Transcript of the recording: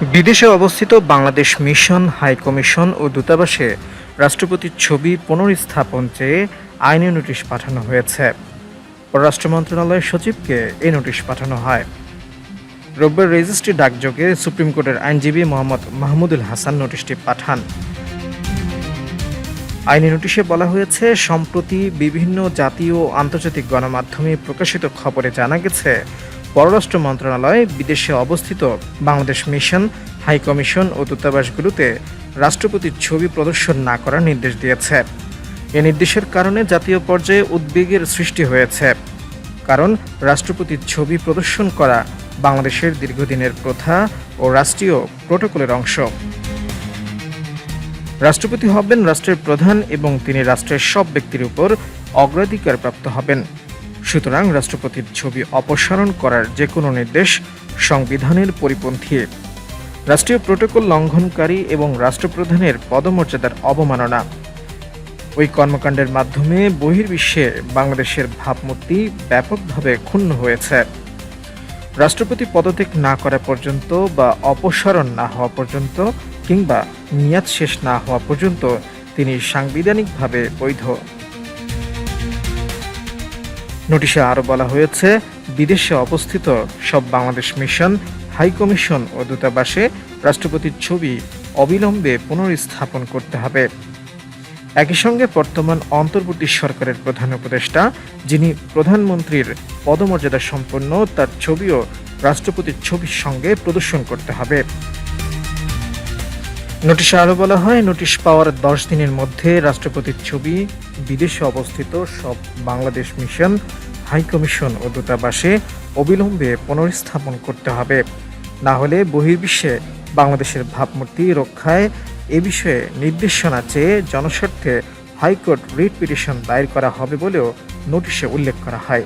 বিদেশে অবস্থিত Bangladesh mission, high commission ও দূতাবাসে রাষ্ট্রপতির ছবি পুনর্স্থাপন চেয়ে আইনি নোটিশ পাঠানো হয়েছে। পররাষ্ট্র মন্ত্রণালয়ের সচিবকে এই নোটিশ পাঠানো হয়। রোববার রেজিস্ট্রি ডাকযোগে সুপ্রিম কোর্টের আইনজীবী মোহাম্মদ মাহমুদুল হাসান নোটিশটি পাঠান। আইনি নোটিশে বলা হয়েছে, সম্প্রতি বিভিন্ন জাতীয় ও আন্তর্জাতিক গণমাধ্যমে প্রকাশিত খবরে জানা গেছে পররাষ্ট্র মন্ত্রণালয় বিদেশে অবস্থিত বাংলাদেশ মিশন, হাই কমিশন ও দূতাবাসগুলোতে রাষ্ট্রপতির ছবি প্রদর্শন না করার নির্দেশ দিয়েছে। এ নির্দেশের কারণে জাতীয় পর্যায়ে উদ্বেগের সৃষ্টি হয়েছে। কারণ রাষ্ট্রপতির ছবি প্রদর্শন করা বাংলাদেশের দীর্ঘদিনের প্রথা ও রাষ্ট্রীয় প্রোটোকলের অংশ। রাষ্ট্রপতি হবেন রাষ্ট্রের প্রধান এবং তিনি রাষ্ট্রের সব ব্যক্তির উপর অগ্রাধিকার প্রাপ্ত হবেন। সুতরাং রাষ্ট্রপতির ছবি অপসারণ করার যে কোনো নির্দেশ সংবিধানের পরিপন্থী। রাষ্ট্রীয় প্রোটোকল লঙ্ঘনকারী এবং রাষ্ট্রপ্রধানের পদমর্যাদার অবমাননা। ওই কর্মকাণ্ডের মাধ্যমে বহির্বিশ্বে বাংলাদেশের ভাবমূর্তি ব্যাপকভাবে ক্ষুণ্ণ হয়েছে। রাষ্ট্রপতি পদত্যাগ না করা পর্যন্ত বা অপসারণ না হওয়া পর্যন্ত কিংবা মেয়াদ শেষ না হওয়া পর্যন্ত তিনি সাংবিধানিকভাবে বৈধ। নোটিশে আরও বলা হয়েছে, বিদেশে অবস্থিত সব বাংলাদেশ মিশন, হাই কমিশন ও দূতাবাসে রাষ্ট্রপতির ছবি অবিলম্বে পুনর্স্থাপন করতে হবে। একই সঙ্গে বর্তমান অন্তর্বর্তী সরকারের প্রধান উপদেষ্টা, যিনি প্রধানমন্ত্রীর পদমর্যাদা সম্পন্ন, তার ছবিও রাষ্ট্রপতির ছবির সঙ্গে প্রদর্শন করতে হবে। নোটিশে আরও বলা হয়, নোটিশ পাওয়ার দশ দিনের মধ্যে রাষ্ট্রপতির ছবি, বিদেশে অবস্থিত সব বাংলাদেশ মিশন, হাই কমিশন ও দূতাবাসে অবিলম্বে পুনর্স্থাপন করতে হবে। না হলে বহির্বিশ্বে বাংলাদেশের ভাবমূর্তি রক্ষায় এ বিষয়ে নির্দেশনা চেয়ে জনস্বার্থে হাইকোর্ট রিট পিটিশন দায়ের করা হবে বলেও নোটিশে উল্লেখ করা হয়।